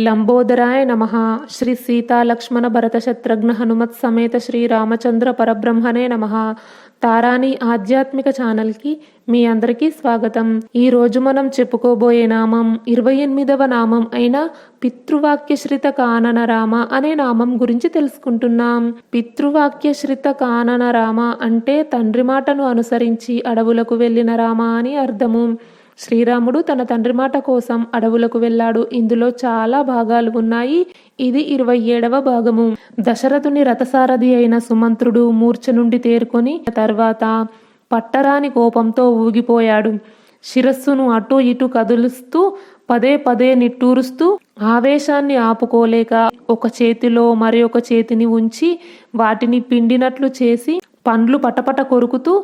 లంబోదరాయ నమ. శ్రీ సీతాలక్ష్మణ భరత శత్రుఘ్న హనుమత్ సమేత శ్రీ రామచంద్ర పరబ్రహ్మనే నమ. తారాని ఆధ్యాత్మిక ఛానల్కి మీ అందరికీ స్వాగతం. ఈ రోజు మనం చెప్పుకోబోయే నామం ఇరవై ఎనిమిదవ నామం అయిన పితృవాక్యశ్రిత కానన రామ అనే నామం గురించి తెలుసుకుంటున్నాం. పితృవాక్యశ్రిత కానన రామ అంటే తండ్రి మాటను అనుసరించి అడవులకు వెళ్ళిన రామ అని అర్థము. శ్రీరాముడు తన తండ్రి మాట కోసం అడవులకు వెళ్ళాడు. ఇందులో చాలా భాగాలు ఉన్నాయి. ఇది ఇరవై ఏడవ భాగము. దశరథుని రథసారథి అయిన సుమంత్రుడు మూర్ఛ నుండి తేరుకొని తర్వాత పట్టరాని కోపంతో ఊగిపోయాడు. శిరస్సును అటు ఇటు కదులుస్తూ పదే పదే నిట్టూరుస్తూ ఆవేశాన్ని ఆపుకోలేక ఒక చేతిలో మరి ఒక చేతిని ఉంచి వాటిని పిండినట్లు చేసి పండ్లు పటపట కొరుకుతూ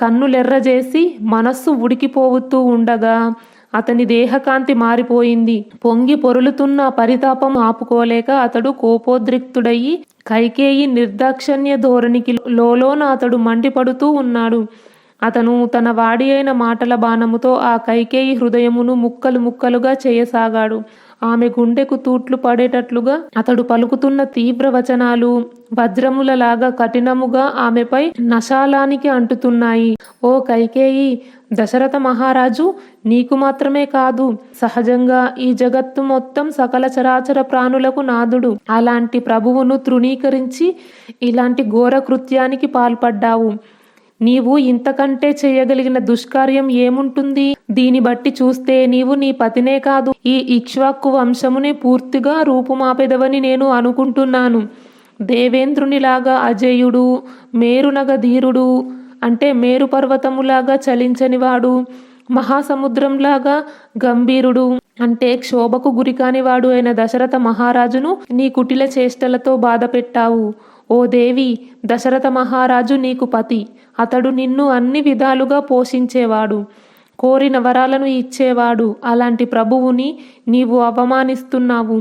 కన్నులెర్రజేసి మనస్సు ఉడికిపోవుతూ ఉండగా అతని దేహకాంతి మారిపోయింది. పొంగి పొరులుతున్న పరితాపం ఆపుకోలేక అతడు కోపోద్రిక్తుడయి కైకేయి నిర్దాక్షణ్య ధోరణికి లోలోన అతడు మండిపడుతూ ఉన్నాడు. అతను తన వాడి అయిన మాటల బాణముతో ఆ కైకేయి హృదయమును ముక్కలు ముక్కలుగా చేయసాగాడు. ఆమె గుండెకు తూట్లు పడేటట్లుగా అతడు పలుకుతున్న తీవ్ర వచనాలు వజ్రములలాగా కఠినముగా ఆమెపై నశాలానికి అంటుతున్నాయి. ఓ కైకేయి దశరథ మహారాజు నీకు మాత్రమే కాదు సహజంగా ఈ జగత్తు మొత్తం సకల చరాచర ప్రాణులకు నాదుడు. అలాంటి ప్రభువును తృణీకరించి ఇలాంటి ఘోర కృత్యానికి పాల్పడ్డావు. నీవు ఇంతకంటే చేయగలిగిన దుష్కార్యం ఏముంటుంది? దీని బట్టి చూస్తే నీవు నీ పతినే కాదు. ఈ ఇక్ష్వాక్కు వంశమునే పూర్తిగా రూపుమాపెదవని నేను అనుకుంటున్నాను. దేవేంద్రునిలాగా అజేయుడు మేరునగ ధీరుడు అంటే మేరు పర్వతములాగా చలించనివాడు మహాసముద్రంలాగా గంభీరుడు అంటే క్షోభకు గురికానివాడు అయిన దశరథ మహారాజును నీ కుటిల చేష్టలతో బాధ పెట్టావు ఓ దేవి దశరథ మహారాజు నీకు పతి. అతడు నిన్ను అన్ని విధాలుగా పోషించేవాడు. కోరిన వరాలను ఇచ్చేవాడు. అలాంటి ప్రభువుని నీవు అవమానిస్తున్నావు.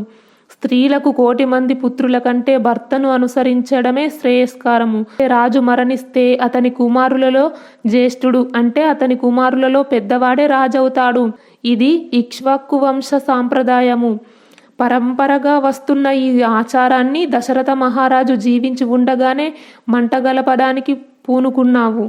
స్త్రీలకు కోటి మంది పుత్రుల కంటే భర్తను అనుసరించడమే శ్రేయస్కారము. రాజు మరణిస్తే అతని కుమారులలో జ్యేష్ఠుడు అంటే అతని కుమారులలో పెద్దవాడే రాజవుతాడు. ఇది ఇక్ష్వాక్కు వంశ సాంప్రదాయము. పరంపరగా వస్తున్న ఈ ఆచారాన్ని దశరథ మహారాజు జీవించి ఉండగానే మంటగలపడానికి పూనుకున్నావు.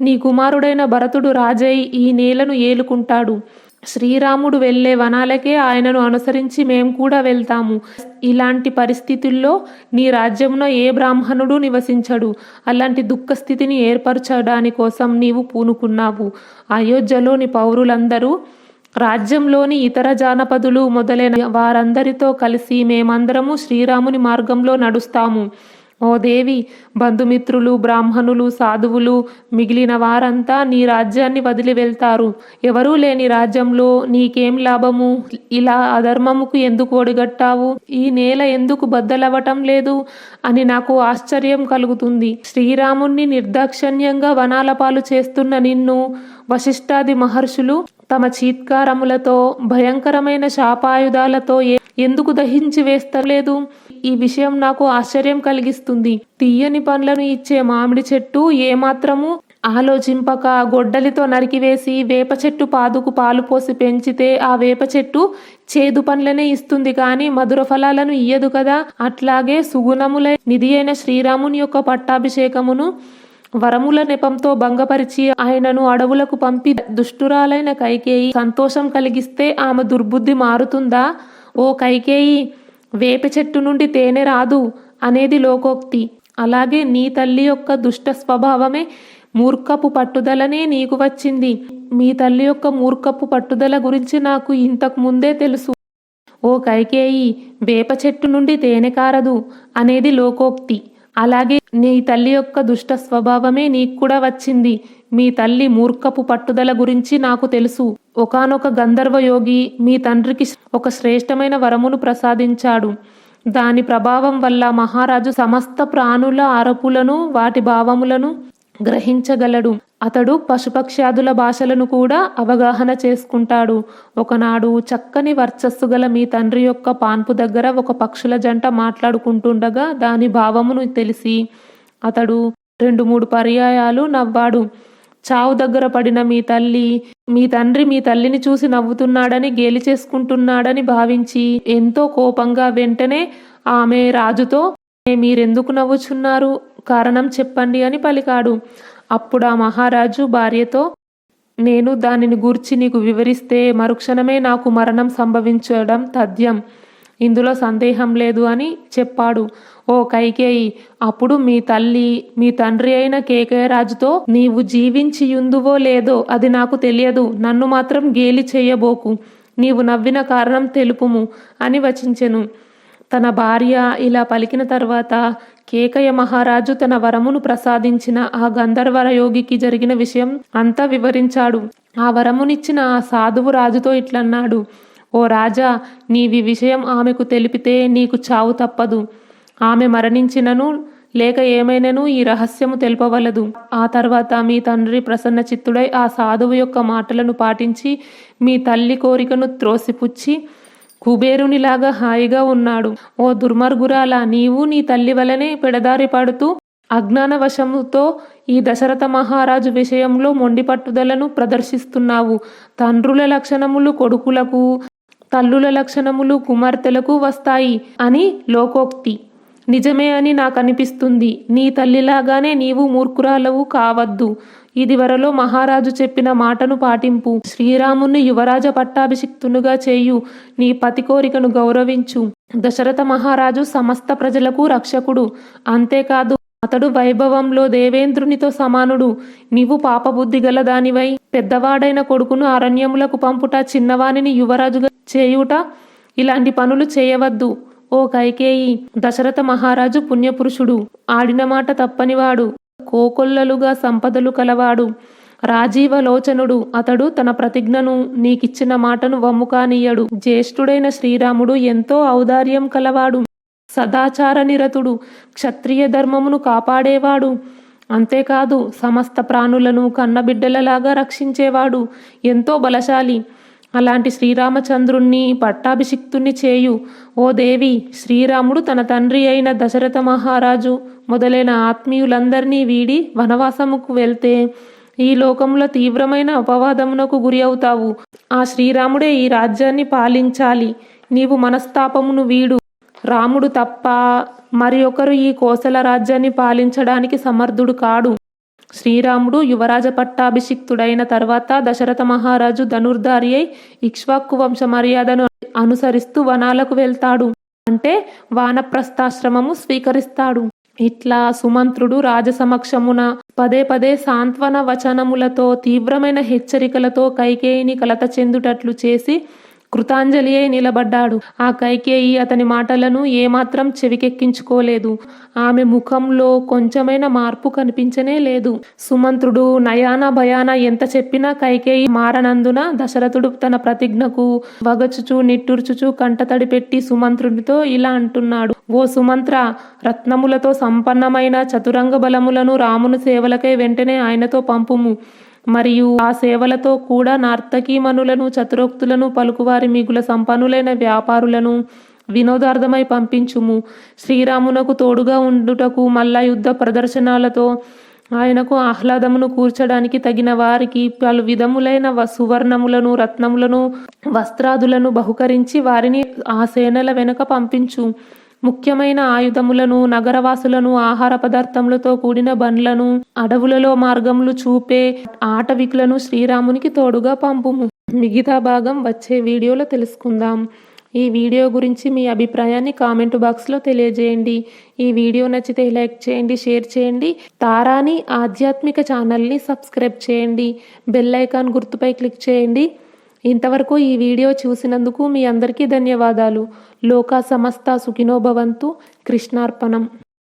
నీ కుమారుడైన భరతుడు రాజై ఈ నేలను ఏలుకుంటాడు. శ్రీరాముడు వెళ్ళే వనాలకే ఆయనను అనుసరించి మేము కూడా వెళ్తాము. ఇలాంటి పరిస్థితుల్లో నీ రాజ్యంలో ఏ బ్రాహ్మణుడు నివసించడు. అలాంటి దుఃఖస్థితిని ఏర్పరచడాని కోసం నీవు పూనుకున్నావు. అయోధ్యలోని పౌరులందరూ రాజ్యంలోని ఇతర జానపదులు మొదలైన వారందరితో కలిసి మేమందరము శ్రీరాముని మార్గంలో నడుస్తాము. ఓ దేవి బంధుమిత్రులు బ్రాహ్మణులు సాధువులు మిగిలిన వారంతా నీ రాజ్యాన్ని వదిలి వెళ్తారు. ఎవరూ లేని రాజ్యంలో నీకేం లాభము? ఇలా అధర్మముకు ఎందుకు ఒడిగట్టావు? ఈ నేల ఎందుకు బద్దలవ్వటం లేదు? అని నాకు ఆశ్చర్యం కలుగుతుంది. శ్రీరాముణ్ణి నిర్దాక్షణ్యంగా వనాల పాలు చేస్తున్న నిన్ను వశిష్ఠాది మహర్షులు తమ చీత్కారములతో భయంకరమైన శాపాయుధాలతో ఎందుకు దహించి వేస్తలేదు? ఈ విషయం నాకు ఆశ్చర్యం కలిగిస్తుంది. తీయని పండ్లను ఇచ్చే మామిడి చెట్టు ఏమాత్రము ఆలోచింపక గొడ్డలితో నరికివేసి వేప చెట్టు పాదుకు పాలు పోసి పెంచితే ఆ వేప చెట్టు చేదు పండ్లనే ఇస్తుంది కానీ మధుర ఫలాలను ఇయ్యదు కదా. అట్లాగే సుగుణముల నిధి అయిన శ్రీరాముని యొక్క పట్టాభిషేకమును వరముల నెపంతో భంగపరిచి ఆయనను అడవులకు పంపి దుష్టురాలైన కైకేయి సంతోషం కలిగిస్తే ఆమె దుర్బుద్ధి మారుతుందా? ఓ కైకేయి! వేప చెట్టు నుండి తేనె రాదు అనేది లోకోక్తి. అలాగే నీ తల్లి యొక్క దుష్ట స్వభావమే మూర్ఖపు పట్టుదలనే నీకు వచ్చింది. మీ తల్లి యొక్క మూర్ఖపు పట్టుదల గురించి నాకు ఇంతకు ముందే తెలుసు. ఓ కైకేయి వేప చెట్టు నుండి తేనె కారదు అనేది లోకోక్తి. అలాగే నీ తల్లి యొక్క దుష్ట స్వభావమే నీకు కూడా వచ్చింది. మీ తల్లి మూర్ఖపు పట్టుదల గురించి నాకు తెలుసు. ఒకనొక గంధర్వ యోగి మీ తండ్రికి ఒక శ్రేష్టమైన వరమును ప్రసాదించాడు. దాని ప్రభావం వల్ల మహారాజు సమస్త ప్రాణుల అరపులను వాటి భావములను గ్రహించగలడు. అతడు పశుపక్ష్యాదుల భాషలను కూడా అవగాహన చేసుకుంటాడు. ఒకనాడు చక్కని వర్చస్సు గల మీ తండ్రి యొక్క పాన్పు దగ్గర ఒక పక్షుల జంట మాట్లాడుకుంటుండగా దాని భావమును తెలిసి అతడు రెండు మూడు పర్యాయాలు నవ్వాడు. చావు దగ్గర పడిన మీ తల్లి మీ తండ్రి మీ తల్లిని చూసి నవ్వుతున్నాడని గేలి చేసుకుంటున్నాడని భావించి ఎంతో కోపంగా వెంటనే ఆమె రాజుతో మీరెందుకు నవ్వుచున్నారు? కారణం చెప్పండి అని పలికాడు. అప్పుడు ఆ మహారాజు భార్యతో నేను దానిని గూర్చి నీకు వివరిస్తే మరుక్షణమే నాకు మరణం సంభవించడం తథ్యం. ఇందులో సందేహం లేదు అని చెప్పాడు. ఓ కైకేయి అప్పుడు మీ తల్లి మీ తండ్రి అయిన కేకయరాజుతో నీవు జీవించియుందువో లేదో అది నాకు తెలియదు. నన్ను మాత్రం గేలి చేయబోకు. నీవు నవ్విన కారణం తెలుపుము అని వచించెను. తన భార్య ఇలా పలికిన తర్వాత కేకయ మహారాజు తన వరమును ప్రసాదించిన ఆ గంధర్వర యోగికి జరిగిన విషయం అంతా వివరించాడు. ఆ వరమునిచ్చిన ఆ సాధువు రాజుతో ఇట్లన్నాడు. ఓ రాజా నీవి విషయం ఆమెకు తెలిపితే నీకు చావు తప్పదు. ఆమె మరణించినను లేక ఏమైనను ఈ రహస్యము తెలుపవలదు. ఆ తర్వాత మీ తండ్రి ప్రసన్న చిత్తుడై ఆ సాధువు యొక్క మాటలను పాటించి మీ తల్లి కోరికను త్రోసిపుచ్చి కుబేరునిలాగా హాయిగా ఉన్నాడు. ఓ దుర్మార్గురాలా నీవు నీ తల్లి వలనే పెడదారి పడుతూ అజ్ఞానవశముతో ఈ దశరథ మహారాజు విషయంలో మొండి పట్టుదలను ప్రదర్శిస్తున్నావు. తండ్రుల లక్షణములు కొడుకులకు తల్లుల లక్షణములు కుమార్తెలకు వస్తాయి అని లోకోక్తి. నిజమే అని నాకు అనిపిస్తుంది నీ తల్లిలాగానే నీవు మూర్ఖురాలవు కావద్దు. ఇదివరలో మహారాజు చెప్పిన మాటను పాటింపు. శ్రీరాముని యువరాజ పట్టాభిషిక్తునుగా చేయు. నీ పతి కోరికను గౌరవించు. దశరథ మహారాజు సమస్త ప్రజలకు రక్షకుడు. అంతేకాదు అతడు వైభవంలో దేవేంద్రునితో సమానుడు. నీవు పాపబుద్ధి గల దానివై పెద్దవాడైన కొడుకును అరణ్యములకు పంపుట చిన్నవానిని యువరాజుగా చేయుట. ఇలాంటి పనులు చేయవద్దు. ఓ కైకేయి దశరథ మహారాజు పుణ్యపురుషుడు. ఆడిన మాట తప్పనివాడు. కోకొల్లలుగా సంపదలు కలవాడు. రాజీవలోచనుడు. అతడు తన ప్రతిజ్ఞను నీకిచ్చిన మాటను వమ్ముకానీయడు. జ్యేష్ఠుడైన శ్రీరాముడు ఎంతో ఔదార్యం కలవాడు. సదాచార నిరతుడు. క్షత్రియ ధర్మమును కాపాడేవాడు. అంతేకాదు సమస్త ప్రాణులను కన్నబిడ్డలలాగా రక్షించేవాడు. ఎంతో బలశాలి. అలాంటి శ్రీరామచంద్రుణ్ణి పట్టాభిషిక్తుణ్ణి చేయు. ఓ దేవి శ్రీరాముడు తన తండ్రి అయిన దశరథ మహారాజు మొదలైన ఆత్మీయులందరినీ వీడి వనవాసముకు వెళ్తే ఈ లోకంలో తీవ్రమైన అపవాదమునకు గురి అవుతావు. ఆ శ్రీరాముడే ఈ రాజ్యాన్ని పాలించాలి. నీవు మనస్తాపమును వీడు. రాముడు తప్ప మరి ఒకరు ఈ కోసల రాజ్యాన్ని పాలించడానికి సమర్థుడు కాడు. శ్రీరాముడు యువరాజ పట్టాభిషిక్తుడైన తర్వాత దశరథ మహారాజు ధనుర్ధారి అయి ఇక్ష్వాకు వంశ మర్యాదను అనుసరిస్తూ వనాలకు వెళ్తాడు. అంటే వానప్రస్థాశ్రమము స్వీకరిస్తాడు. ఇట్లా సుమంత్రుడు రాజసమక్షమున పదే పదే సాంత్వన వచనములతో తీవ్రమైన హెచ్చరికలతో కైకేయిని కలత చెందుటట్లు చేసి కృతాంజలి అయి నిలబడ్డాడు. ఆ కైకేయి అతని మాటలను ఏమాత్రం చెవికెక్కించుకోలేదు. ఆమె ముఖంలో కొంచెమైన మార్పు కనిపించనే లేదు. సుమంత్రుడు నయాన భయాన ఎంత చెప్పినా కైకేయి మారనందున దశరథుడు తన ప్రతిజ్ఞకు వగచుచు నిట్టూర్చుచు కంటతడి పెట్టి సుమంత్రుడితో ఇలా అంటున్నాడు. ఓ సుమంత్ర రత్నములతో సంపన్నమైన చతురంగ బలములను రాముని సేవలకై వెంటనే ఆయనతో పంపుము. మరియు ఆ సేవలతో కూడా నర్తకీమణులను చతురోక్తులను పలుకువారి మిగుల సంపన్నులైన వ్యాపారులను వినోదార్థమై పంపించుము. శ్రీరామునకు తోడుగా ఉండుటకు మల్ల యుద్ధ ప్రదర్శనలతో ఆయనకు ఆహ్లాదమును కూర్చడానికి తగిన వారికి పలు విధములైన వ- సువర్ణములను రత్నములను వస్త్రాదులను బహుకరించి వారిని ఆ సేనల వెనుక పంపించు. ముఖ్యమైన ఆయుధములను నగరవాసులను ఆహార పదార్థములతో కూడిన బండ్లను అడవులలో మార్గములు చూపే ఆటవికులను శ్రీరామునికి తోడుగా పంపుము. మిగతా భాగం వచ్చే వీడియోలో తెలుసుకుందాం. ఈ వీడియో గురించి మీ అభిప్రాయాన్ని కామెంట్ బాక్స్లో తెలియజేయండి. ఈ వీడియో నచ్చితే లైక్ చేయండి షేర్ చేయండి. తారాని ఆధ్యాత్మిక ఛానల్ని సబ్స్క్రైబ్ చేయండి. బెల్ ఐకాన్ గుర్తుపై క్లిక్ చేయండి. ఇంతవరకు ఈ వీడియో చూసినందుకు మీ అందరికీ ధన్యవాదాలు. లోకా సమస్త సుఖినోభవంతు. కృష్ణార్పణం.